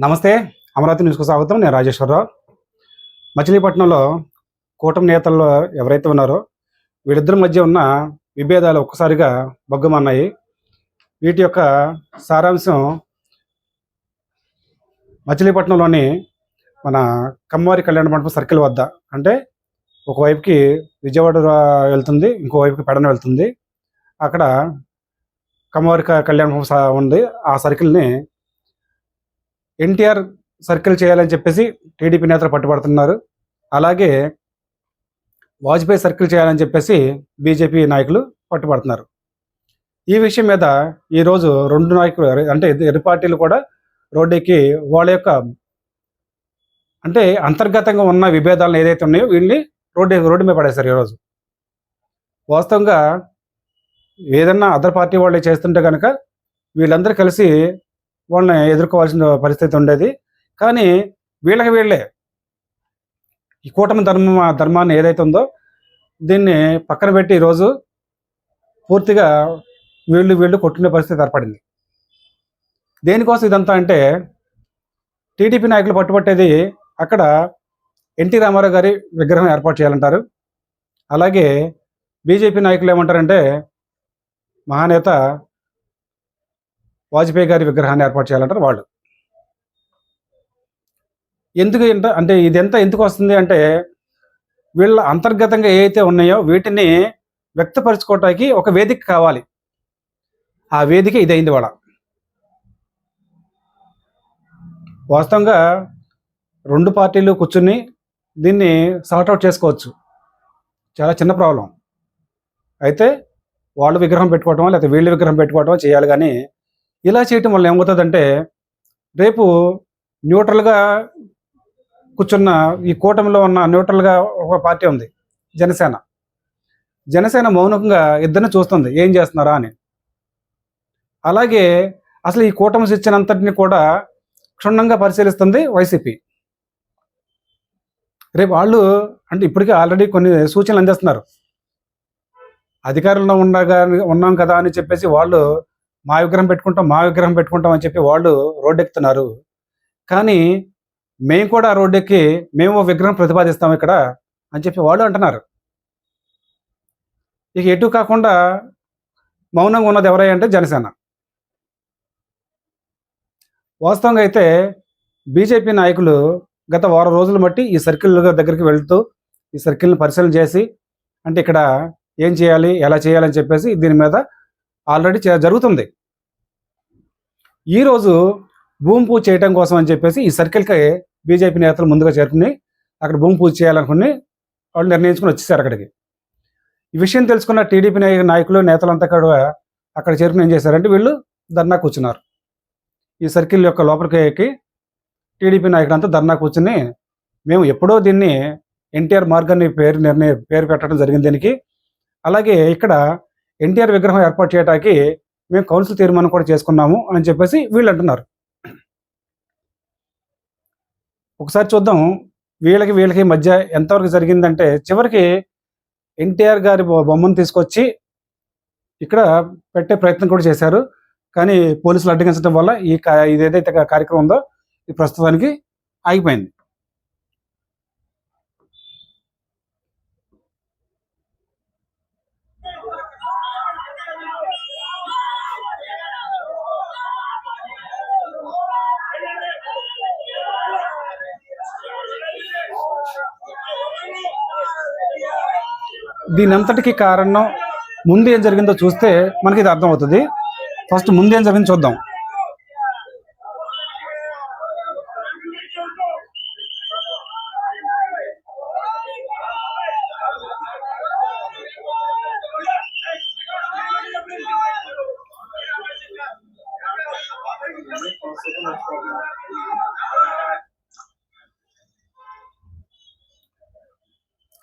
నమస్తే అమరావతి న్యూస్కు స్వాగతం. నేను రాజేశ్వరరావు. మచిలీపట్నంలో కూటమి నేతల్లో ఎవరైతే ఉన్నారో వీళ్ళిద్దరి మధ్య ఉన్న విభేదాలు ఒక్కసారిగా బగ్గుమన్నాయి. వీటి యొక్క సారాంశం మచిలీపట్నంలోని మన కమ్మవారి కళ్యాణ మండపం సర్కిల్ వద్ద. అంటే ఒకవైపుకి విజయవాడ వెళ్తుంది ఇంకోవైపుకి పెడన వెళ్తుంది. అక్కడ కమ్మవారి కళ్యాణ మండపం స- ఉంది. ఆ సర్కిల్ని ఎన్టీఆర్ సర్కిల్ చేయాలని చెప్పేసి టీడీపీ నేతలు పట్టుబడుతున్నారు. అలాగే వాజ్పేయి సర్కిల్ చేయాలని చెప్పేసి బీజేపీ నాయకులు పట్టుబడుతున్నారు. ఈ విషయం మీద ఈరోజు రెండు నాయకులు అంటే ఇరు పార్టీలు కూడా రోడ్డెక్కి వాళ్ళ యొక్క అంటే అంతర్గతంగా ఉన్న విభేదాలను ఏదైతే ఉన్నాయో వీళ్ళని రోడ్డు రోడ్డు మీద పడేశారు ఈరోజు. వాస్తవంగా ఏదన్నా అదర్ పార్టీ వాళ్ళే చేస్తుంటే కనుక వీళ్ళందరూ కలిసి వాళ్ళని ఎదుర్కోవాల్సిన పరిస్థితి ఉండేది. కానీ వీళ్ళకి వీళ్ళే. ఈ కూటమి ధర్మ ధర్మాన్ని ఏదైతే ఉందో దీన్ని పక్కన పెట్టి ఈరోజు పూర్తిగా వీళ్ళు వీళ్ళు కొట్టుకునే పరిస్థితి ఏర్పడింది. దేనికోసం ఇదంతా అంటే టీడీపీ నాయకులు పట్టుబట్టేది అక్కడ ఎన్టీ రామారావు గారి విగ్రహం ఏర్పాటు చేయాలంటారు. అలాగే బీజేపీ నాయకులు ఏమంటారంటే మహానేత వాజ్పేయి గారి విగ్రహాన్ని ఏర్పాటు చేయాలంటారు వాళ్ళు. ఎందుకు అంటే ఇదంతా ఎందుకు వస్తుంది అంటే వీళ్ళ అంతర్గతంగా ఏవైతే ఉన్నాయో వీటిని వ్యక్తపరచుకోవటానికి ఒక వేదిక కావాలి. ఆ వేదిక ఇదైంది వాళ్ళ. వాస్తవంగా రెండు పార్టీలు కూర్చుని దీన్ని సార్ట్అవుట్ చేసుకోవచ్చు. చాలా చిన్న ప్రాబ్లం. అయితే వాళ్ళు విగ్రహం పెట్టుకోవటం లేకపోతే వీళ్ళు విగ్రహం పెట్టుకోవటం చేయాలి కానీ ఇలా చేయటం వల్ల ఏమవుతుందంటే రేపు న్యూట్రల్గా కూర్చున్న ఈ కూటమిలో ఉన్న న్యూట్రల్గా ఒక పార్టీ ఉంది జనసేన. జనసేన మౌనంగా ఇద్దరిని చూస్తుంది ఏం చేస్తున్నారా అని. అలాగే అసలు ఈ కూటమి ఇచ్చినంతటిని కూడా క్షుణ్ణంగా పరిశీలిస్తుంది వైసీపీ. రేపు వాళ్ళు అంటే ఇప్పటికే ఆల్రెడీ కొన్ని సూచనలు అందిస్తున్నారు. అధికారంలో ఉండగా ఉన్నాం కదా అని చెప్పేసి వాళ్ళు మా విగ్రహం పెట్టుకుంటాం మా విగ్రహం పెట్టుకుంటాం అని చెప్పి వాళ్ళు రోడ్డెక్కుతున్నారు. కానీ మేము కూడా రోడ్డెక్కి మేము ఓ విగ్రహం ప్రతిపాదిస్తాం ఇక్కడ అని చెప్పి వాళ్ళు అంటున్నారు. ఇక ఎటు కాకుండా మౌనంగా ఉన్నది ఎవరై అంటే జనసేన. వాస్తవంగా అయితే బీజేపీ నాయకులు గత వారం రోజులు బట్టి ఈ సర్కిల్ దగ్గరికి వెళుతూ ఈ సర్కిల్ని పరిశీలన చేసి అంటే ఇక్కడ ఏం చేయాలి ఎలా చేయాలని చెప్పేసి దీని మీద ఆల్రెడీ జరుగుతుంది. ఈరోజు భూమి పూజ చేయడం కోసం అని చెప్పేసి ఈ సర్కిల్కి బీజేపీ నేతలు ముందుగా చేరుకుని అక్కడ భూమి పూజ చేయాలనుకుని వాళ్ళు నిర్ణయించుకుని వచ్చేసారు అక్కడికి. ఈ విషయం తెలుసుకున్న టీడీపీ నాయకులు నేతలంతా కూడా అక్కడ చేరుకుని ఏం చేశారంటే వీళ్ళు ధర్నా కూర్చున్నారు. ఈ సర్కిల్ యొక్క లోపలికి ఎక్కి టీడీపీ నాయకులంతా ధర్నా కూర్చుని మేము ఎప్పుడో దీన్ని ఎన్టీఆర్ మార్గాన్ని పేరు నిర్ణయ పేరు పెట్టడం జరిగింది దీనికి. అలాగే ఇక్కడ ఎన్టీఆర్ విగ్రహం ఏర్పాటు చేయడానికి మేము కౌన్సిల్ తీర్మానం కూడా చేసుకున్నాము అని చెప్పేసి వీళ్ళు అంటున్నారు. ఒకసారి చూద్దాం. వీళ్ళకి వీళ్ళకి మధ్య ఎంతవరకు జరిగిందంటే చివరికి ఎన్టీఆర్ గారి బొ- బొమ్మను తీసుకొచ్చి ఇక్కడ పెట్టే ప్రయత్నం కూడా చేశారు. కానీ పోలీసులు అడ్డగించడం వల్ల ఈ ఇదేదైతే కార్యక్రమం ఉందో ఈ ప్రస్తుతానికి ఆగిపోయింది. దీని అంతటికి కారణం ముందు ఏం జరిగిందో చూస్తే మనకి ఇది అర్థమవుతుంది. ఫస్ట్ ముందు ఏం జరిగిందో చూద్దాం.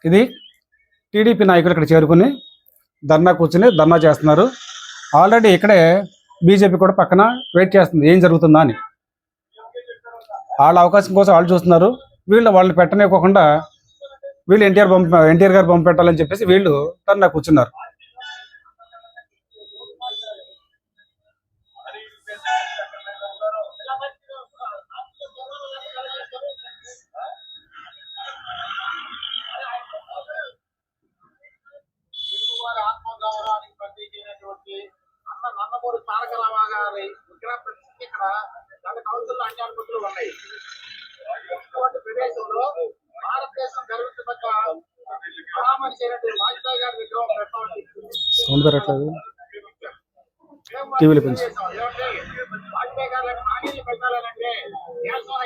ఇది టీడీపీ నాయకులు ఇక్కడ చేరుకుని ధర్నా కూర్చుని ధర్నా చేస్తున్నారు. ఆల్రెడీ ఇక్కడే బీజేపీ కూడా పక్కన వెయిట్ చేస్తుంది ఏం జరుగుతుందా అని. వాళ్ళ అవకాశం కోసం వాళ్ళు చూస్తున్నారు. వీళ్ళు వాళ్ళు పెట్టనివ్వకుండా వీళ్ళు ఎన్టీఆర్ పంప ఎన్టీఆర్ గారు పంపెట్టాలని చెప్పేసి వీళ్ళు ధర్నా కూర్చున్నారు. కాకుండా గత కౌన్సిల్లో అంశాలు ఉన్నాయి. ప్రదేశంలో భారతదేశం గర్వించదగ్గ మహామని చేయనటువంటి వాజ్పేయి గారి విగ్రహం పెట్టడం. టీవీలు పెంచి. వాజ్పేయి గారు ఆంగ్లీలు పెట్టాలంటే నేషనల్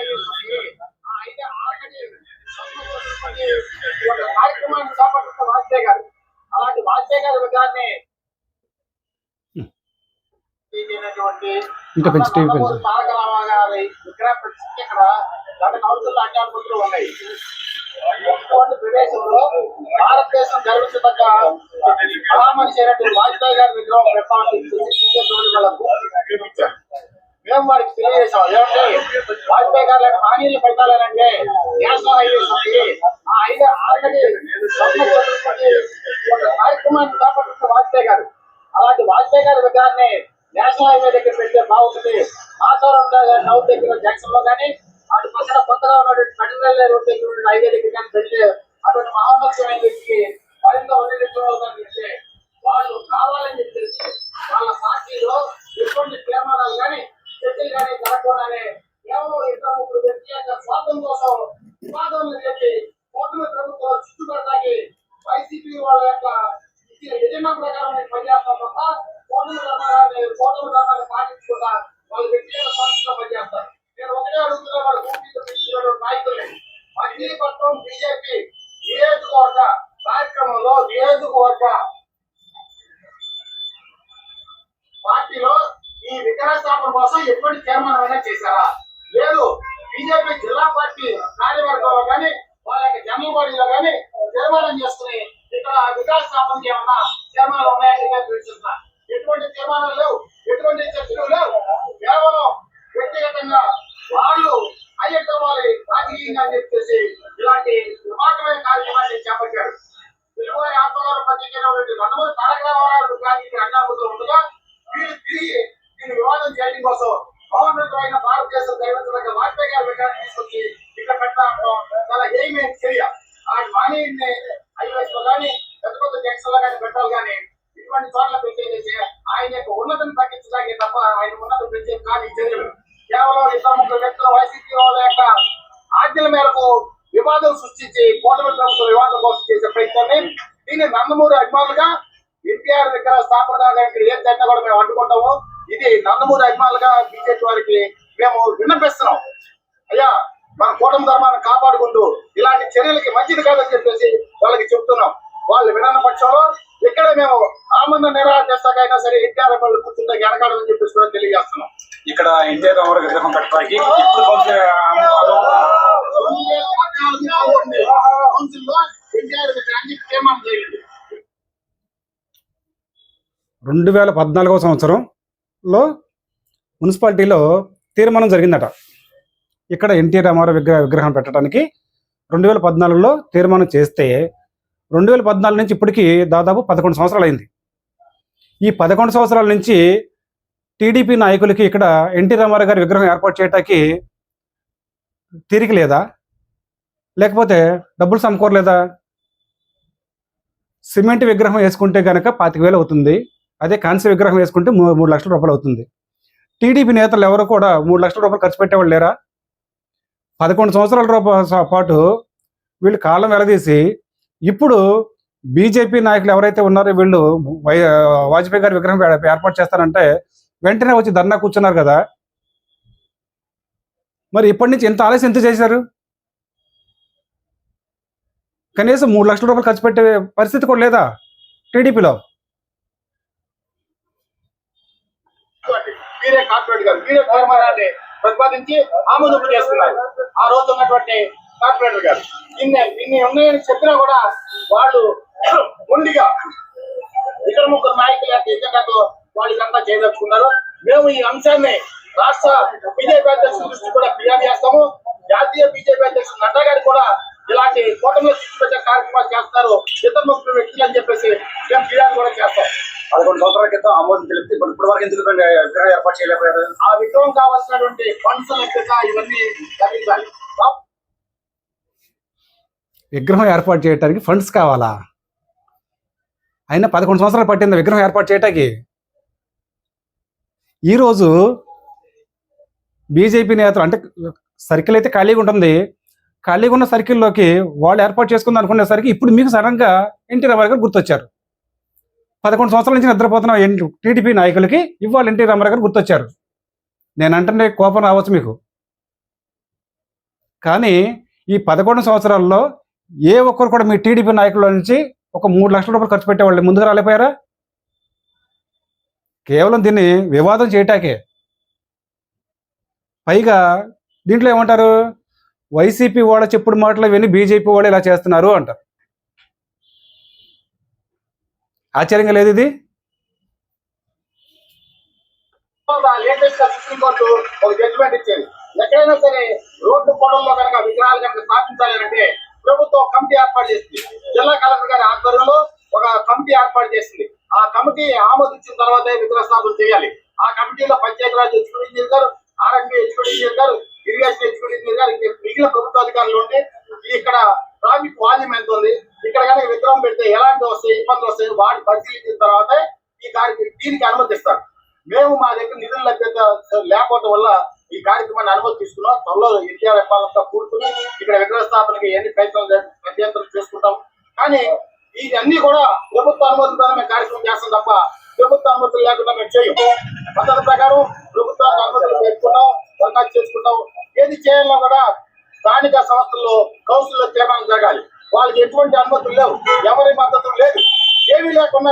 కార్యక్రమాన్ని చేపట్టిన వాజ్పేయి గారు. అలాంటి వాజ్పేయి గారి విగ్రహాన్ని ఇంకా పెంచు, టీవీ ప్రదేశంలో భారతదేశం గర్వించదగ్గ వాజ్పేయి గారి విగ్రహం. మేము వారికి ఏమంటే వాజ్పేయి గారు లాంటి మహనీయులు పెట్టాలంటే నేషనల్ హైవేస్ ఉంది ఆ హైవే ఆల్రెడీ స్వర్ణచతుర్పతి ఒక కార్యక్రమాన్ని చేపట్టిన వాజ్పేయి గారు. అలాంటి వాజ్పేయి గారి విగ్రహాన్ని నేషనల్ హైవే దగ్గర పెడితే బాగుంటుంది ఆచారం నౌత్ దగ్గర జంక్షన్లో కానీ అటు పక్కన కొత్తగా ఉన్నటువంటి కఠినల్లి రోడ్ దగ్గర ఉన్న హైవే దగ్గర కానీ పెడితే అటువంటి మహామత్సమైన వ్యక్తికి మరింత ఉన్నట్టు వాళ్ళు కావాలని చెప్పేసి వాళ్ళ పార్టీలో ఎటువంటి తీర్మానాలు కానీ చర్చలు కానీ జరగకుండానే కేవలం ఇద్దరు ముగ్గురు వ్యక్తి యొక్క స్వార్థం కోసం వివాదాలను చెప్పి కూటమి ప్రభుత్వం చుట్టుపడతాకి వైసీపీ వాళ్ళ యొక్క ఇచ్చిన ఎజెండా ప్రకారం పనిచేస్తాం తప్ప కూటమి ధర్మాన్ని కూటమి పాటించకుండా నేను వాళ్ళ బీజేపీ కార్యక్రమంలో పార్టీలో ఈ విగ్రహ స్థాపన కోసం ఎటువంటి తీర్మానం అయినా చేశారా? లేదు బీజేపీ జిల్లా పార్టీ కార్యవర్గంలో కానీ వాళ్ళ యొక్క జనరల్ బాడీలో కానీ తీర్మానం చేసుకుని ఇక్కడ విగ్రహ స్థాపనకి ఏమన్నా తీర్మానాలు ఉన్నాయని నేను ఎటువంటి ప్రమాణాలు లేవు. ఎటువంటి చర్చలు లేవు. కేవలం వ్యక్తిగతంగా వాళ్ళు అయ్యవ్వాలి రాజకీయంగా అని చెప్పేసి ఇలాంటి వివాదమైన కార్యక్రమాన్ని చేపట్టారు. తెలుగువారి ఆత్మగారు పత్రికైనటువంటి నందమూరి తారక రామారావు గారికి అన్నాముతో ఉండగా వీరు తిరిగి దీని వివాదం చేయడం కోసం అయిన భారతదేశం గర్వించదగ్గ వాజ్పేయి గారి విగ్రహాన్ని తీసుకొచ్చి ఇక్కడ పెట్టడం చాలా ఏమైన చర్య ఆ మానేయుడిని హైవేస్లో కానీ పెద్ద పెద్ద జంక్షన్లో కానీ పెట్టాలి కానీ ఇటువంటి చోట్ల పెట్టేసి ఆయన యొక్క ఉన్నతిని తగ్గించడానికి తప్ప ఆయన ఉన్నతి పెంచే కాదు ఈ చర్యలు కేవలం ఇద్దరు ముగ్గురు వ్యక్తుల వైసీపీ వాళ్ళ యొక్క ఆజ్ఞల మేరకు వివాదం సృష్టించి కూటమి ప్రభుత్వ వివాదం కోసం చేసే ప్రయత్నాన్ని దీన్ని నందమూరి అభిమానులుగా ఎన్టీఆర్ విగ్రహ స్థాపన కాడానికి ఏం జరిగినా కూడా మేము అడ్డుకుంటాము ఇది నందమూరి అభిమానులుగా బీజేపీ వారికి మేము విన్నపిస్తున్నాం. అయ్యా మన కూటమి ధర్మాన్ని కాపాడుకుంటూ ఇలాంటి చర్యలకి మంచిది కాదని చెప్పేసి వాళ్ళకి చెప్తున్నాం. వాళ్ళు వినన్న పక్షంలో ఇక్కడే మేము ఆమంద నిరాహార చేస్తాకైనా సరే ఎన్టీఆర్ వాళ్ళు కూర్చుంటే వెనకాడదని చెప్పేసి కూడా తెలియజేస్తున్నాం. ఇక్కడ ఎన్టీఆర్ రామారావు విగ్రహం ఇప్పుడు రెండు వేల పద్నాలుగు సంవత్సరంలో మున్సిపాలిటీలో తీర్మానం జరిగిందట. ఇక్కడ ఎన్టీ రామారావు విగ్రహ విగ్రహం పెట్టడానికి రెండు వేల పద్నాలుగులో తీర్మానం చేస్తే రెండు వేల పద్నాలుగు నుంచి ఇప్పటికి దాదాపు పదకొండు సంవత్సరాలు అయింది ఈ పదకొండు సంవత్సరాల నుంచి టీడీపీ నాయకులకి ఇక్కడ ఎన్టీ రామారావు గారి విగ్రహం ఏర్పాటు చేయడానికి తీరిక లేదా? లేకపోతే డబ్బులు సమకూరలేదా? సిమెంట్ విగ్రహం వేసుకుంటే కనుక పాతిక వేలు అవుతుంది. అదే కాంస్య విగ్రహం వేసుకుంటే మూడు లక్షల రూపాయలు అవుతుంది. టీడీపీ నేతలు ఎవరు కూడా మూడు లక్షల రూపాయలు ఖర్చు పెట్టేవాళ్ళు లేరా? పదకొండు సంవత్సరాల రూపాయల పాటు వీళ్ళు కాలం వెలదీసి ఇప్పుడు బీజేపీ నాయకులు ఎవరైతే ఉన్నారో వీళ్ళు వై వాజ్పేయి గారి విగ్రహం ఏర్పాటు చేస్తారంటే వెంటనే వచ్చి ధర్నా కూర్చున్నారు కదా. మరి ఇప్పటి నుంచి ఎంత ఆలస్యం ఎంత చేశారు? కనీసం మూడు లక్షల రూపాయలు ఖర్చు పెట్టే పరిస్థితి కూడా లేదా టీడీపీలో? మీరే కార్పొరేట్ గారు మీరే తీర్మానాన్ని ప్రతిపాదించి ఆమోదింపు చేస్తున్నారు ఆ రోజు ఉన్నటువంటి కార్పొరేటర్ గారు. ఇన్ని ఇన్ని ఉన్నాయని చెప్పినా కూడా వాళ్ళు మొండిగా ఇద్దరు ముగ్గురు నాయకుల యొక్క ఎజెండాతో వాళ్ళు ఇదంతా చేయదలుచుకున్నారు మేము ఈ అంశాన్ని రాష్ట్ర బీజేపీ అధ్యక్షుల దృష్టి కూడా ఫిర్యాదు చేస్తాము. జాతీయ బీజేపీ అధ్యక్షుడు నడ్డా గారు కూడా ఇలాంటి కూటమిలో పెట్టే కార్యక్రమాలు చేస్తారు. ఇతర ముగ్గురు వ్యక్తులు అని చెప్పేసి మేము ఫిర్యాదు కూడా చేస్తాం. పదకొండు సంవత్సరాల క్రితం ఆమోదం తెలిపితే ఇప్పుడు ఇప్పటి వరకు ఎందుకు విగ్రహం ఏర్పాటు చేయలేకపోయారు? ఆ విగ్రహం కావాల్సినటువంటి ఫండ్స్ ఇవన్నీ లభించాలి విగ్రహం ఏర్పాటు చేయడానికి ఫండ్స్ కావాలా? అయినా పదకొండు సంవత్సరాలు పట్టింది విగ్రహం ఏర్పాటు చేయటానికి. ఈరోజు బీజేపీ నేతలు అంటే సర్కిల్ అయితే ఖాళీగా ఉంటుంది. ఖాళీగా ఉన్న సర్కిల్లోకి వాళ్ళు ఏర్పాటు చేసుకుందాం అనుకునేసరికి ఇప్పుడు మీకు సడన్గా ఎన్టీ రామారావు గారు గుర్తొచ్చారు. పదకొండు సంవత్సరాల నుంచి నిద్రపోతున్న టీడీపీ నాయకులకి ఇవాళ ఎన్టీ రామారావు గారు గుర్తొచ్చారు. నేను అంటే కోపం రావచ్చు మీకు. కానీ ఈ పదకొండు సంవత్సరాల్లో ఏ ఒక్కరు కూడా మీ టీడీపీ నాయకుల నుంచి ఒక మూడు లక్షల రూపాయలు ఖర్చు పెట్టేవాళ్ళు ముందుకు రాలేపోయారా కేవలం దీన్ని వివాదం చేయటాకే పైగా దీంట్లో ఏమంటారు? వైసీపీ వాళ్ళ చెప్పుడు మాటలు విని బీజేపీ వాళ్ళు ఇలా చేస్తున్నారు అంటారు. ఆశ్చర్యంగా లేదు ఇది? లేటెస్ట్గా సుప్రీంకోర్టు ఒక జడ్జిమెంట్ ఇచ్చింది ఎక్కడైనా సరే రోడ్డు పొడవులో కనుక విగ్రహాలు కనుక స్థాపించాలి అంటే ప్రభుత్వం కమిటీ ఏర్పాటు చేసింది జిల్లా కలెక్టర్ గారి ఆధ్వర్యంలో ఒక కమిటీ ఏర్పాటు చేసింది ఆ కమిటీ ఆమోదించిన తర్వాతే విగ్రహ స్థాపన చేయాలి ఆ కమిటీలో పంచాయతీరాజ్ ఎగ్జిక్యూటివ్ ఇంజనీర్ గారు ఆర్ఎంపీ ఎగ్జిక్యూటివ్ ఇంజనీర్ గారు ఇరిగేషన్ ఎగ్జిక్యూటివ్ ఇంజనీర్ గారు ఇంకా మిగిలిన ప్రభుత్వ అధికారులు ఉంటే ఇక్కడ ట్రాఫిక్ వాల్యూమ్ ఎంత ఉంది ఇక్కడ కనుక విగ్రహం పెడితే ఎలాంటి వస్తాయి ఇబ్బందులు వస్తాయి వాటి పరిశీలించిన తర్వాత ఈ కార్యక్రమం దీనికి అనుమతిస్తారు మేము మా దగ్గర నిధులు లభ్యత లేకపోవడం వల్ల ఈ కార్యక్రమాన్ని అనుమతి తీసుకున్నాం త్వరలో ఎన్టీఆర్ ఎంపాలంతా కూర్చుని ఇక్కడ విగ్రహ స్థాపనకి ఎన్ని ప్రయత్నాలు జరి- మధ్యంతరం చేసుకుంటాం కానీ ఇవన్నీ కూడా ప్రభుత్వ అనుమతితో మేము కార్యక్రమం చేస్తాం తప్ప ప్రభుత్వ అనుమతులు లేకుండా మేము చేయం పద్ధతి ప్రకారం ప్రభుత్వ అనుమతులు పెట్టుకుంటాం దరఖాస్తు చేసుకుంటాం ఏది చేయాలన్నా కూడా స్థానిక సంస్థల్లో కౌన్సిల్లో తీర్మానం జరగాలి. వాళ్ళకి ఎటువంటి అనుమతులు లేవు. ఎవరి మద్దతు లేదు. ఏమీ లేకుండా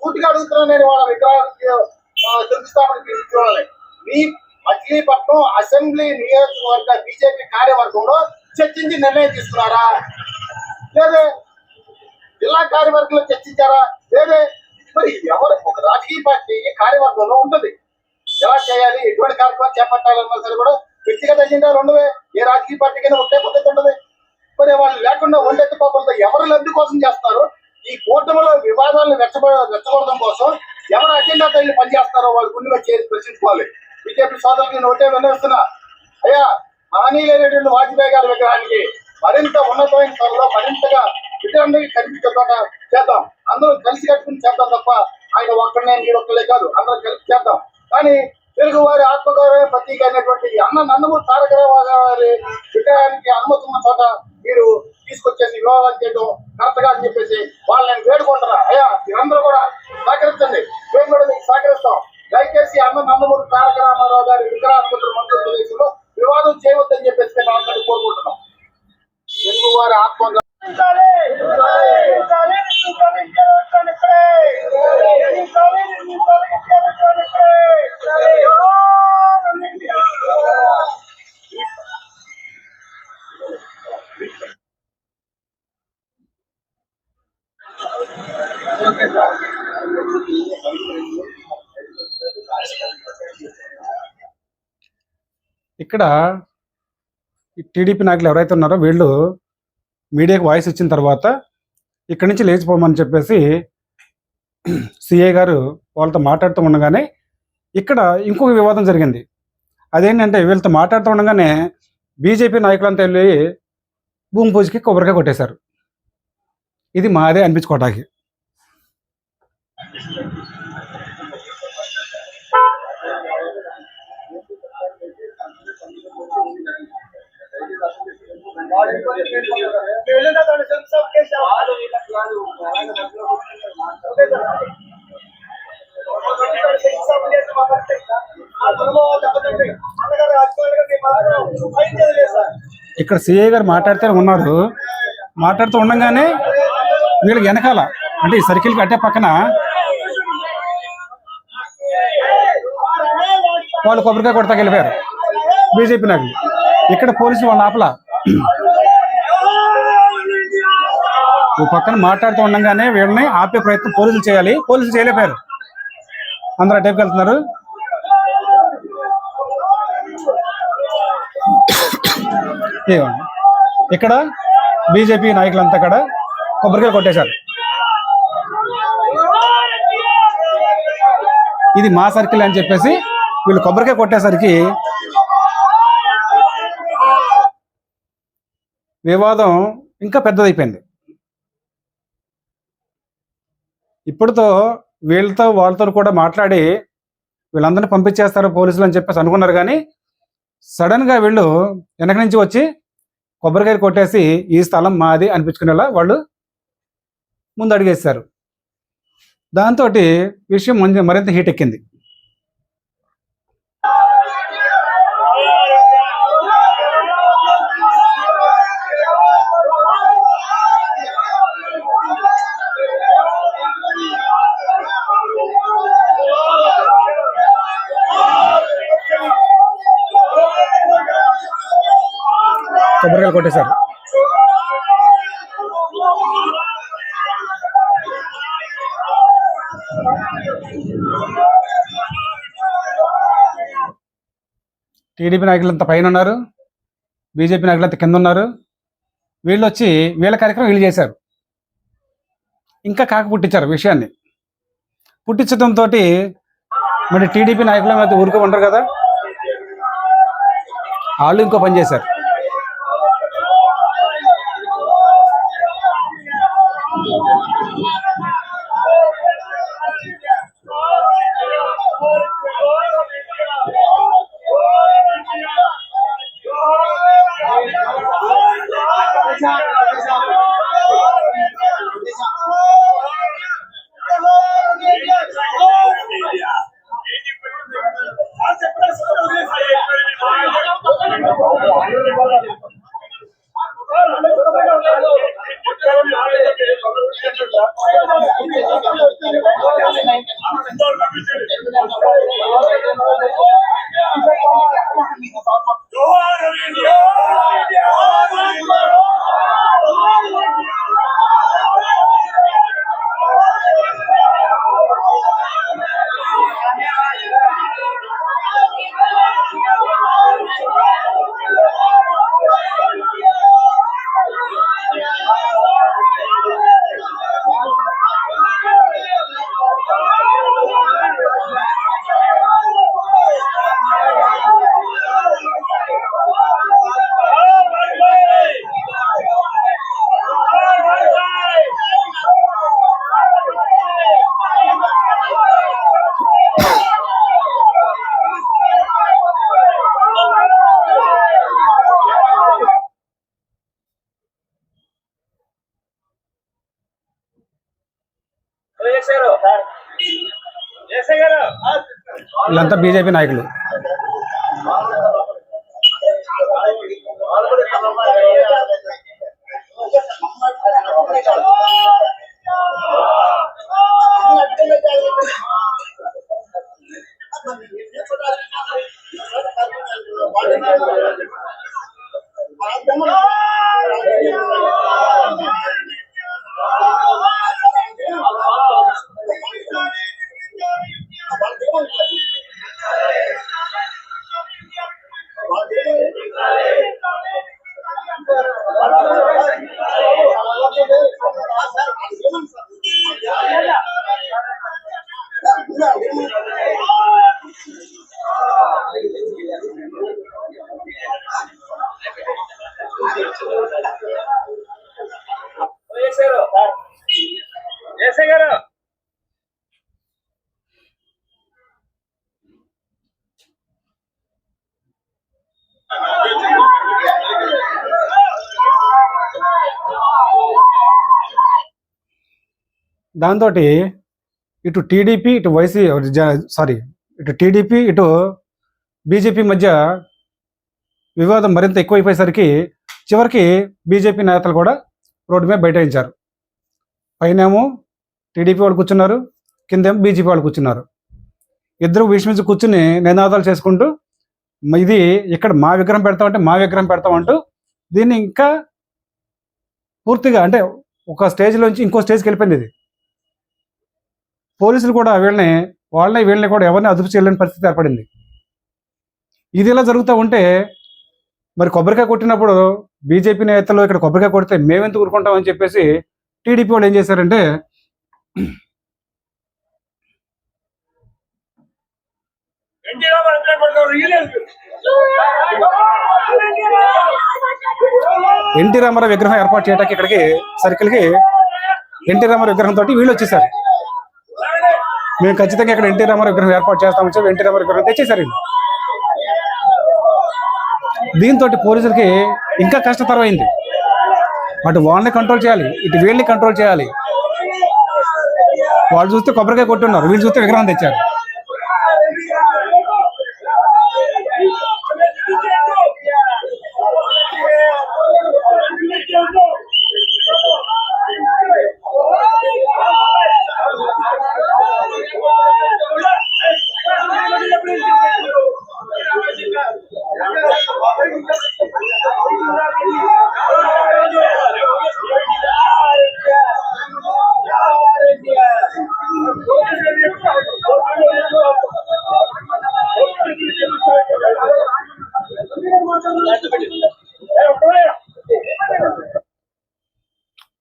సూటిగా అడుగుతున్నా నేను వాళ్ళ విగ్రహాలు తెలుస్తామని చూడాలి. మీ మచిలీపట్నం అసెంబ్లీ నియోజకవర్గ బీజేపీ కార్యవర్గంలో చర్చించి నిర్ణయం తీసుకున్నారా? లేదే. జిల్లా కార్యవర్గంలో చర్చించారా? లేదే. మరి ఎవరు ఒక రాజకీయ పార్టీ కార్యవర్గంలో ఉంటుంది. ఎలా చేయాలి? ఎటువంటి కార్యక్రమం చేపట్టాలన్నా సరే కూడా వ్యక్తిగత ఎజెండాలు ఉండవే ఏ రాజకీయ పార్టీకైనా ఉంటే పద్ధతి ఉండదు మరి వాళ్ళు లేకుండా ఒండెత్తుకోకుండా ఎవరు లబ్ధి కోసం చేస్తారు? ఈ కూటమిలో వివాదాలను రెచ్చగొ రెచ్చగొడడం కోసం ఎవరు అజెండాతో వెళ్ళి పనిచేస్తారో వాళ్ళు గుండెగా చేసి ప్రశ్నించుకోవాలి. బీజేపీ సోదరులు నేను ఒకటే వినిపిస్తున్నా అయ్యా మహనీయులైనటువంటి వాజ్పేయి గారి విగ్రహానికి మరింత ఉన్నతమైన త్వరలో మరింతగా విగ్రహానికి కనిపించేదాకా చేద్దాం. అందరూ కలిసి కట్టుకుని చేద్దాం తప్ప ఆయన ఒక్కడనే మీరు ఒక్కలే కాదు అందరం కలిసి చేద్దాం. కానీ తెలుగు వారి ఆత్మగౌరవ ప్రతీక అనేటువంటి అన్న నందమూరి తారక రామారావు విగ్రహానికి అనుమతి ఉన్న చోట మీరు తీసుకొచ్చేసి వివాదం చేయడం కరెక్ట్గా అని చెప్పేసి వాళ్ళని వేడుకుంటారా అయ్యా మీరందరూ కూడా సహకరించండి మేము కూడా మీకు సహకరిస్తాం దయచేసి అన్న నందమూరి తారక రామారావు గారి విగ్రహానుమతులు మంత్రి ప్రదేశంలో వివాదం చేయవద్దని చెప్పేసి మేము అందరినీ కోరుకుంటున్నాం తెలుగు వారి ఇక్కడ ఈ టీడీపీ నాయకులు ఎవరైతే ఉన్నారో వీళ్ళు మీడియాకు వాయిస్ ఇచ్చిన తర్వాత ఇక్కడి నుంచి లేచిపోమని చెప్పేసి సిఏ గారు వాళ్ళతో మాట్లాడుతూ ఉండగానే ఇక్కడ ఇంకొక వివాదం జరిగింది. అదేంటంటే వీళ్ళతో మాట్లాడుతూ ఉండగానే బీజేపీ నాయకులంతా వెళ్ళి భూమి పూజకి కొబ్బరికాయ కొట్టేశారు. ఇది మాదే అనిపించుకోవడానికి ఇక్కడ సిఐ గారు మాట్లాడితే ఉన్నారు. మాట్లాడుతూ ఉండగానే వీళ్ళకి వెనకాల అంటే ఈ సర్కిల్కి అట్టే పక్కన వాళ్ళు కొబ్బరికాయ కొడతాకి వెళ్ళిపోయారు. బీజేపీ నాయకులు. ఇక్కడ పోలీసులు వాళ్ళ ఆపల. ఈ పక్కన మాట్లాడుతూ ఉండగానే వీళ్ళని ఆపే ప్రయత్నం పోలీసులు చేయాలి. పోలీసులు చేయలేపారు. అందరూ అటేపుకి వెళ్తున్నారు. ఇక్కడ బీజేపీ నాయకులంతా అక్కడ కొబ్బరికాయ కొట్టేశారు. ఇది మా సర్కిల్ అని చెప్పేసి వీళ్ళు కొబ్బరికాయ కొట్టేసరికి వివాదం ఇంకా పెద్దదైపోయింది. ఇప్పటితో వీళ్ళతో వాళ్ళతో కూడా మాట్లాడి వీళ్ళందరినీ పంపించేస్తారు పోలీసులు అని చెప్పేసి అనుకున్నారు కానీ సడన్గా వీళ్ళు వెనక నుంచి వచ్చి కొబ్బరికాయలు కొట్టేసి ఈ స్థలం మాది అనిపించుకునేలా వాళ్ళు ముందు అడిగేస్తారు దాంతో విషయం మరింత హీట్ ఎక్కింది కొబ్బరికాయలు కొట్టేశారు. టీడీపీ నాయకులంతా పైన ఉన్నారు. బీజేపీ నాయకులంతా కింద ఉన్నారు. వీళ్ళు వచ్చి వీళ్ళ కార్యక్రమం వీళ్ళు చేశారు. ఇంకా కాక పుట్టించారు విషయాన్ని. పుట్టించడంతో మరి టీడీపీ నాయకుల మీద ఊరుకో ఉండరు కదా. వాళ్ళు ఇంకో పని చేశారు. Oh. వీళ్ళంతా బీజేపీ నాయకులు దాంతో ఇటు టీడీపీ ఇటు వైసీ సారీ ఇటు టీడీపీ ఇటు బీజేపీ మధ్య వివాదం మరింత ఎక్కువైపోయేసరికి చివరికి బీజేపీ నేతలు కూడా రోడ్డు మీద బైఠాయించారు. పైనేమో టీడీపీ వాళ్ళు కూర్చున్నారు కిందేమో బీజేపీ వాళ్ళు కూర్చున్నారు. ఇద్దరు విషమించి కూర్చుని నినాదాలు చేసుకుంటూ ఇది ఇక్కడ మా విగ్రహం పెడతామంటే మా విగ్రహం పెడతామంటూ దీన్ని ఇంకా పూర్తిగా అంటే ఒక స్టేజ్లోంచి ఇంకో స్టేజ్కి వెళ్ళిపోయింది ఇది. పోలీసులు కూడా వీళ్ళని వాళ్ళని వీళ్ళని కూడా ఎవరిని అదుపు చేయలేని పరిస్థితి ఏర్పడింది. ఇది ఇలా జరుగుతూ ఉంటే మరి కొబ్బరికాయ కొట్టినప్పుడు బీజేపీ నేతలు ఇక్కడ కొబ్బరికాయ కొడితే మేమెందుకు ఊరుకుంటామని చెప్పేసి టీడీపీ వాళ్ళు ఏం చేశారంటే ఎన్టీ రామారావు విగ్రహం ఏర్పాటు చేయడానికి ఇక్కడికి సర్కిల్కి ఎన్టీ రామారావు విగ్రహం తోటి వీళ్ళు వచ్చేసారు మేము ఖచ్చితంగా ఇక్కడ ఎన్టీ రామారావు విగ్రహం ఏర్పాటు చేస్తామని చెప్పి ఎన్టీ రామారావు విగ్రహం తెచ్చేసారు దీంతో పోలీసులకి ఇంకా కష్టతరమైంది. అటు వాళ్ళని కంట్రోల్ చేయాలి ఇటు వీళ్ళని కంట్రోల్ చేయాలి. వాళ్ళు చూస్తే కొబ్బరికాయ కొట్టున్నారు వీళ్ళు చూస్తే విగ్రహం తెచ్చారు.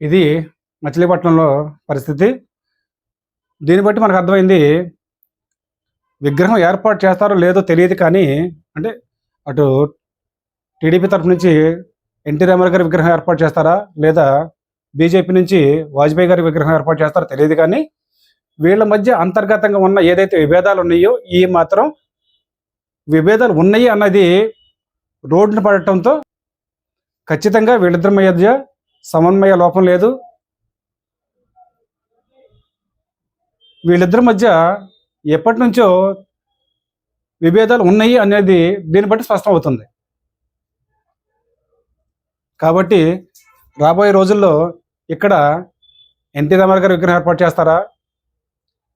ఇది మచిలీపట్నంలో పరిస్థితి. దీన్ని బట్టి మనకు అర్థమైంది విగ్రహం ఏర్పాటు చేస్తారో లేదో తెలియదు కానీ అంటే అటు టీడీపీ తరఫు నుంచి ఎన్టీ రామారావు గారి విగ్రహం ఏర్పాటు చేస్తారా లేదా బీజేపీ నుంచి వాజ్పేయి గారి విగ్రహం ఏర్పాటు చేస్తారో తెలియదు కానీ వీళ్ళ మధ్య అంతర్గతంగా ఉన్న ఏదైతే విభేదాలు ఉన్నాయో ఈ మాత్రం విభేదాలు ఉన్నాయి అన్నది రోడ్డును పడటంతో ఖచ్చితంగా వీళ్ళిద్దరి మధ్య సమన్వయ లోపం లేదు. వీళ్ళిద్దరి మధ్య ఎప్పటి నుంచో విభేదాలు ఉన్నాయి అనేది దీన్ని బట్టి స్పష్టం అవుతుంది. కాబట్టి రాబోయే రోజుల్లో ఇక్కడ ఎన్టీ రామారావు గారు విగ్రహం ఏర్పాటు చేస్తారా?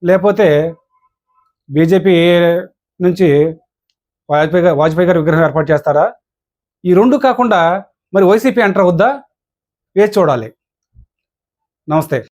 లేకపోతే బీజేపీ నుంచి వాజ్పేయి గారు వాజ్పేయి గారి విగ్రహం ఏర్పాటు చేస్తారా? ఈ రెండు కాకుండా మరి వైసీపీ ఎంటర్ అవుద్దా? వేచి చూడాలి. నమస్తే.